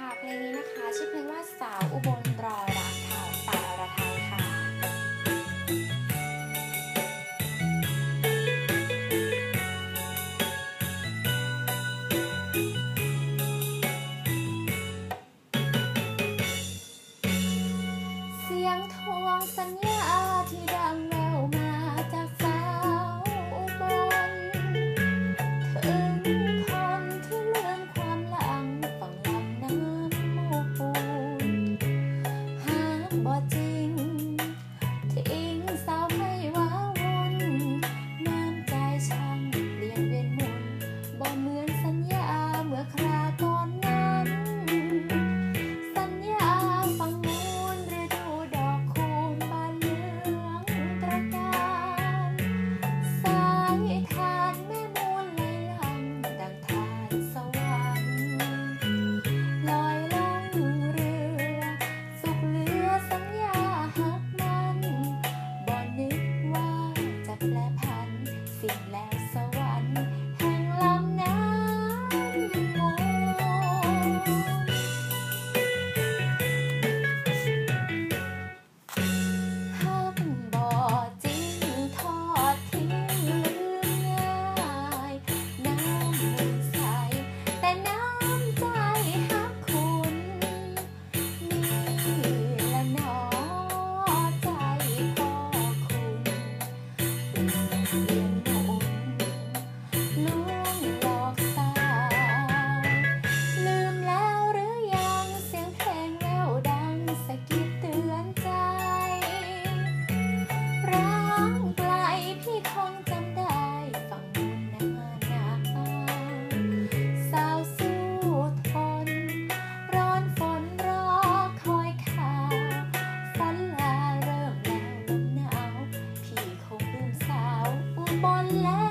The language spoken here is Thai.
ค่ะ เพลงนี้นะคะชื่อเพลงว่าสาวอุบลรอรัก love.